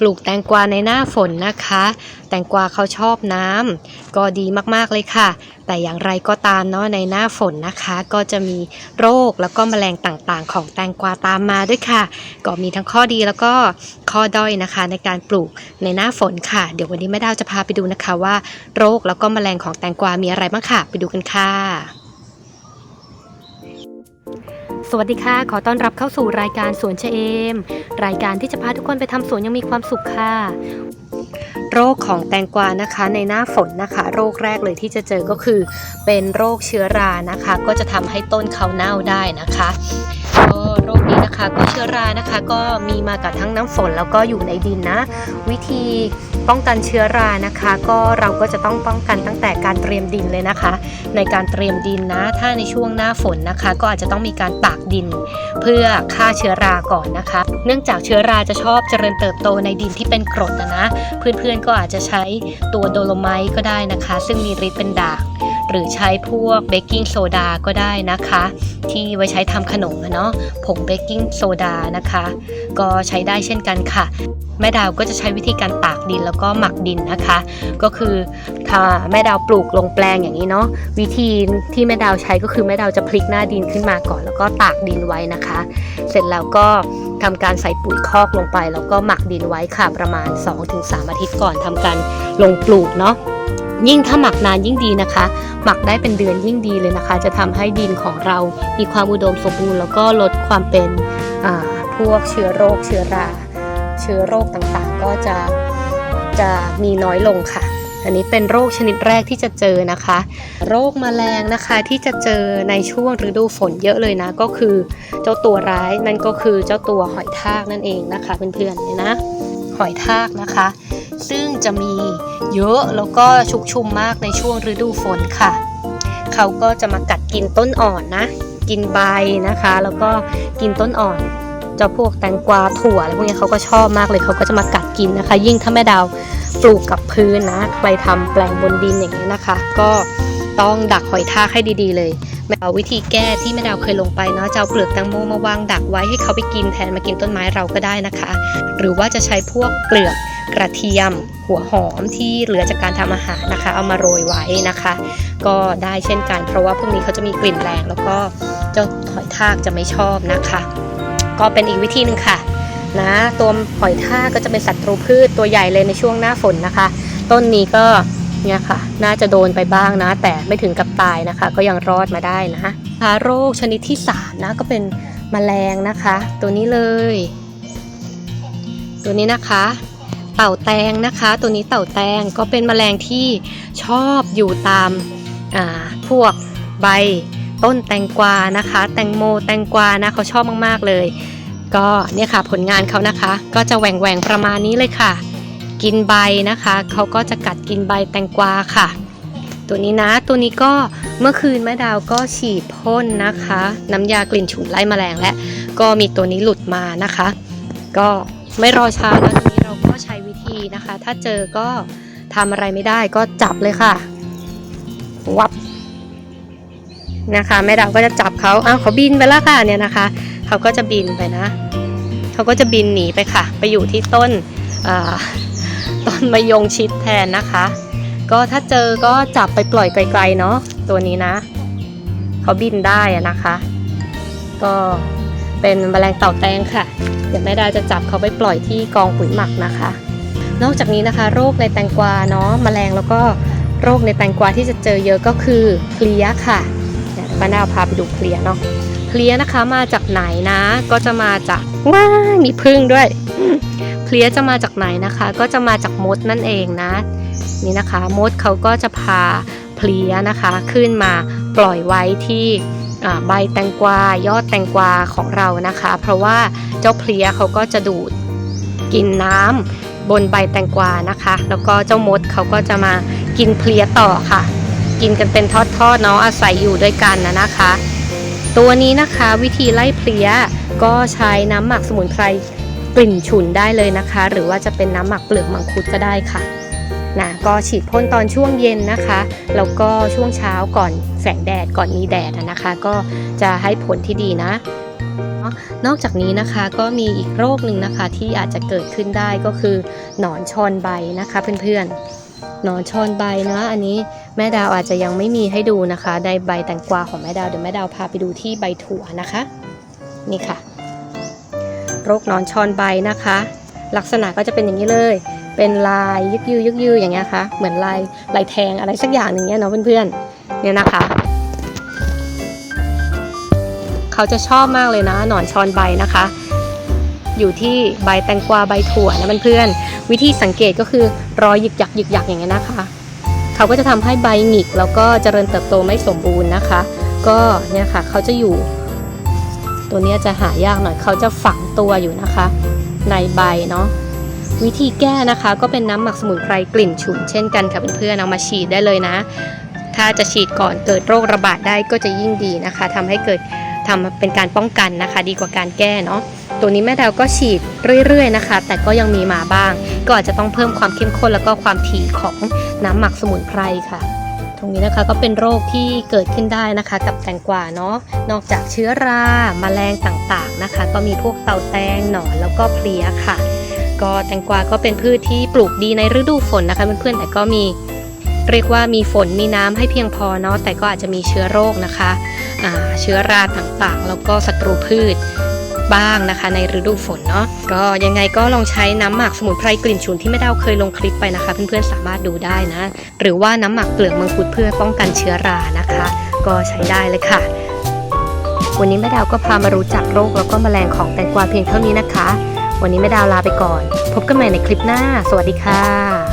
ปลูกแตงกวาในหน้าฝนนะคะ แตงกวาเขาชอบน้ำก็ดีมากๆเลยค่ะ แต่อย่างไรก็ตามเนาะในหน้าฝนนะคะ ก็จะมีโรคแล้วก็แมลงต่างๆ ของแตงกวาตามมาด้วยค่ะ ก็มีทั้งข้อดีแล้วก็ข้อด้อยนะคะ ในการปลูกในหน้าฝนค่ะ เดี๋ยววันนี้แม่ดาวจะพาไปดูนะคะว่า โรคแล้วก็แมลงของแตงกวามีอะไรบ้างค่ะ ไปดูกันค่ะ สวัสดีค่ะ ขอต้อนรับเข้าสู่รายการสวนเชเอม รายการที่จะพาทุกคนไปทำสวนอยังมีความสุขค่ะ โรคของแตงกวานะคะ ในหน้าฝนนะคะ โรคแรกเลยที่จะเจอก็คือ เป็นโรคเชื้อรานะคะ ก็จะทำให้ต้นเขาเน่าได้นะคะก็โร นะคะ ก็เชื้อรานะคะ ก็มีมากับทั้งน้ำฝนแล้วก็อยู่ในดินนะ วิธีป้องกันเชื้อรานะคะ ก็เราก็จะต้องป้องกันตั้งแต่การเตรียมดินเลยนะคะ ในการเตรียมดินนะ ถ้าในช่วงหน้าฝนนะคะ ก็อาจจะต้องมีการตากดิน เพื่อฆ่าเชื้อราก่อนนะคะ เนื่องจากเชื้อราจะชอบเจริญเติบโตในดินที่เป็นกรดนะนะเพื่อนๆก็อาจจะใช้ตัวโดโลไมต์ก็ได้นะคะ ซึ่งมีฤทธิ์เป็นด่าง หรือใช้พวกเบกกิ้งโซดาก็ได้นะคะ ที่ไว้ใช้ทำขนมเนาะผงเบกกิ้งโซดานะคะ ก็ใช้ได้เช่นกันค่ะ แม่ดาวก็จะใช้วิธีการตากดินแล้วก็หมักดินนะคะ ก็คือถ้าแม่ดาวปลูกลงแปลงอย่างนี้เนาะวิธีที่แม่ดาวใช้ก็คือแม่ดาวจะพลิกหน้าดินขึ้นมาก่อน แล้วก็ตากดินไว้นะคะ เสร็จแล้วก็ทำการใส่ปุ๋ยคอกลงไป แล้วก็หมักดินไว้ค่ะประมาณ 2-3 อาทิตย์ก่อนทำการลงปลูกเนาะ ยิ่งถ้าหมักนานยิ่งดีนะคะ หมักได้เป็นเดือนยิ่งดีเลยนะคะ จะทำให้ดินของเรามีความอุดมสมบูรณ์ แล้วก็ลดความเป็นพวกเชื้อโรค เชื้อรา เชื้อโรคต่างๆ ก็จะจะมีน้อยลงค่ะ อันนี้เป็นโรคชนิดแรกที่จะเจอนะคะ โรคแมลงนะคะที่จะเจอในช่วงฤดูฝนเยอะเลยนะ ก็คือเจ้าตัวร้ายนั่นก็คือเจ้าตัวหอยทากนั่นเองนะคะเพื่อนๆเนี่ยนะ หอยทากนะคะ ซึ่งจะมีเยอะแล้วก็ชุกชุมมากในช่วงฤดูฝนค่ะ เขาก็จะมากัดกินต้นอ่อนนะ กินใบนะคะ แล้วก็กินต้นอ่อนเจ้าพวกแตงกวาถั่วอะไรพวกนี้เขาก็ชอบมากเลยเขาก็จะมากัดกินนะคะ ยิ่งถ้าแม่ดาวปลูกกับพื้นนะไปทำแปลงบนดินอย่างนี้นะคะ ก็ต้องดักหอยทากให้ดีๆเลย แม่เอาวิธีแก้ที่แม่ดาวเคยลงไปเนาะจะเอาเปลือกแตงโมมาวางดักไว้ให้เขาไปกินแทนมากินต้นไม้เราก็ได้นะคะ หรือว่าจะใช้พวกเปลือกกระเทียม หัวหอมที่เหลือจากการทำอาหารนะคะ เอามาโรยไว้นะคะ ก็ได้เช่นกันเพราะว่าพวกนี้เขาจะมีกลิ่นแรงแล้วก็เจ้าหอยทากจะไม่ชอบนะคะ ก็เป็นอีกวิธีหนึ่งค่ะนะตัวหอยทากก็จะเป็นศัตรูพืชตัวใหญ่เลยในช่วงหน้าฝนนะคะ ต้นนี้ก็ เนี่ยค่ะ น่าจะโดนไปบ้างนะ แต่ไม่ถึงกับตายนะคะ ก็ยังรอดมาได้นะคะโรคชนิดที่สามนะก็เป็นแมลงนะคะ ตัวนี้เลย ตัวนี้นะคะ เต่าแตงนะคะ ตัวนี้เต่าแตงก็เป็นแมลงที่ชอบอยู่ตามาพวกใบต้นแตงกวานะคะ แตงโมแตงกวานะเขาชอบมากๆเลย ก็เนี่ยค่ะผลงานเขานะคะ ก็จะแหว่งแหว่งๆประมาณนี้เลยค่ะ กินใบนะคะเขาก็จะกัดกินใบแตงกวาค่ะ ตัวนี้นะตัวนี้ก็เมื่อคืนแม่ดาวก็ฉีดพ่นนะคะ น้ำยากลิ่นฉุนไล่แมลงและ ก็มีตัวนี้หลุดมานะคะ ก็ไม่รอช้านะทีนี้เราก็ใช้วิธีนะคะ ถ้าเจอก็ทำอะไรไม่ได้ก็จับเลยค่ะวับนะคะแม่ดาวก็จะจับเขาอ้าวเขาบินไปแล้วค่ะเนี่ยนะคะเขาก็จะบินไปนะเขาก็จะบินหนีไปค่ะ ไปอยู่ที่ต้นอ่า ต้นมะยงชิดแทนนะคะ ก็ถ้าเจอก็จับไปปล่อยไกลๆเนาะตัวนี้นะ เขาบินได้นะคะ ก็เป็นแมลงเต่าแตงค่ะ เดี๋ยวแม่ดาจะจับเขาไปปล่อยที่กองปุ๋ยหมักนะคะ นอกจากนี้นะคะ โรคในแตงกวาเนาะแมลงแล้วก็โรคในแตงกวาที่จะเจอเยอะก็คือเพลี้ยค่ะเดี๋ยวแม่ดาพาไปดูเพลี้ยเนาะเพลี้ยนะคะมาจากไหนนะ ก็จะมาจากว้ามีพึ่งด้วย เพลี้ยจะมาจากไหนนะคะ ก็จะมาจากมดนั่นเองนะนี่นะคะมดเขาก็จะพาเพลี้ยนะคะขึ้นมาปล่อยไว้ที่ใบแตงกวายอดแตงกวาของเรานะคะ เพราะว่าเจ้าเพลี้ยเขาก็จะดูดกินน้ำบนใบแตงกวานะคะ แล้วก็เจ้ามดเขาก็จะมากินเพลี้ยต่อค่ะ กินกันเป็นทอดๆเนาะอาศัยอยู่ด้วยกันนะนะคะ ตัวนี้นะคะวิธีไล่เพลี้ยก็ใช้น้ำหมักสมุนไพร กลิ่นฉุนได้เลยนะคะ หรือว่าจะเป็นน้ำหมักเปลือกมังคุดก็ได้ค่ะนะก็ฉีดพ่นตอนช่วงเย็นนะคะแล้วก็ช่วงเช้าก่อนแสงแดดก่อนมีแดดนะคะ ก็จะให้ผลที่ดีนะ นอกจากนี้นะคะก็มีอีกโรคหนึ่งนะคะที่อาจจะเกิดขึ้นได้ก็คือหนอนชอนใบนะคะเพื่อนๆหนอนชอนใบนะอันนี้แม่ดาวอาจจะยังไม่มีให้ดูนะคะในใบแตงกวาของแม่ดาวเดี๋ยวแม่ดาวพาไปดูที่ใบถั่วนะคะ นี่ค่ะ รคหนอนชอนใบนะคะ ลักษณะก็จะเป็นอย่างนี้เลย เป็นลายยึกยือยึกยืออย่างเงี้ยค่ะเหมือนลายลายแทงอะไรสักอย่างหนึ่งเนี้ยเนาะเพื่อนๆเนี่ยนะคะ เขาจะชอบมากเลยนะหนอนชอนใบนะคะ อยู่ที่ใบแตงกวาใบถั่วนะเพื่อนๆวิธีสังเกตก็คือรอยหยึกหยักหยึกหยักอย่างเงี้ยนะคะเขาก็จะทำให้ใบหงิกแล้วก็เจริญเติบโตไม่สมบูรณ์นะคะ ก็เนี่ยค่ะเขาจะอยู่ ตัวนี้จะหายากหน่อยเขาจะฝังตัวอยู่นะคะ ในใบเนาะวิธีแก้นะคะก็เป็นน้ำหมักสมุนไพรกลิ่นฉุนเช่นกันค่ะเพื่อนๆเอามาฉีดได้เลยนะ ถ้าจะฉีดก่อนเกิดโรคระบาดได้ก็จะยิ่งดีนะคะทำให้เกิดทำเป็นการป้องกันนะคะ ดีกว่าการแก้เนาะตัวนี้แม่ดาวก็ฉีดเรื่อยๆนะคะ แต่ก็ยังมีมาบ้าง ก็อาจจะต้องเพิ่มความเข้มข้นแล้วก็ความถี่ของน้ำหมักสมุนไพรค่ะ ตรงนี้นะคะก็เป็นโรคที่เกิดขึ้นได้นะคะ กับแตงกวาเนาะนอกจากเชื้อราแมลงต่างๆนะคะ ก็มีพวกเต่าแตงหนอนแล้วก็เพลียค่ะ ก็แตงกวาก็เป็นพืชที่ปลูกดีในฤดูฝนนะคะเพื่อนๆแต่ก็มีเรียกว่ามีฝนมีน้ำให้เพียงพอเนาะแต่ก็อาจจะมีเชื้อโรคนะคะเชื้อราต่างๆ แล้วก็ศัตรูพืช บ้างนะคะ ในฤดูฝนเนาะก็ยังไงก็ลองใช้น้ำหมักสมุนไพรกลิ่นฉุนที่แม่ดาวเคยลงคลิปไปนะคะ เพื่อนๆสามารถดูได้นะ หรือว่าน้ำหมักเปลือกมังคุดเพื่อป้องกันเชื้อรานะคะ ก็ใช้ได้เลยค่ะ วันนี้แม่ดาวก็พามารู้จักโรคแล้วก็แมลงของแตงกวาเพียงเท่านี้นะคะ วันนี้แม่ดาวลาไปก่อน พบกันใหม่ในคลิปหน้า สวัสดีค่ะ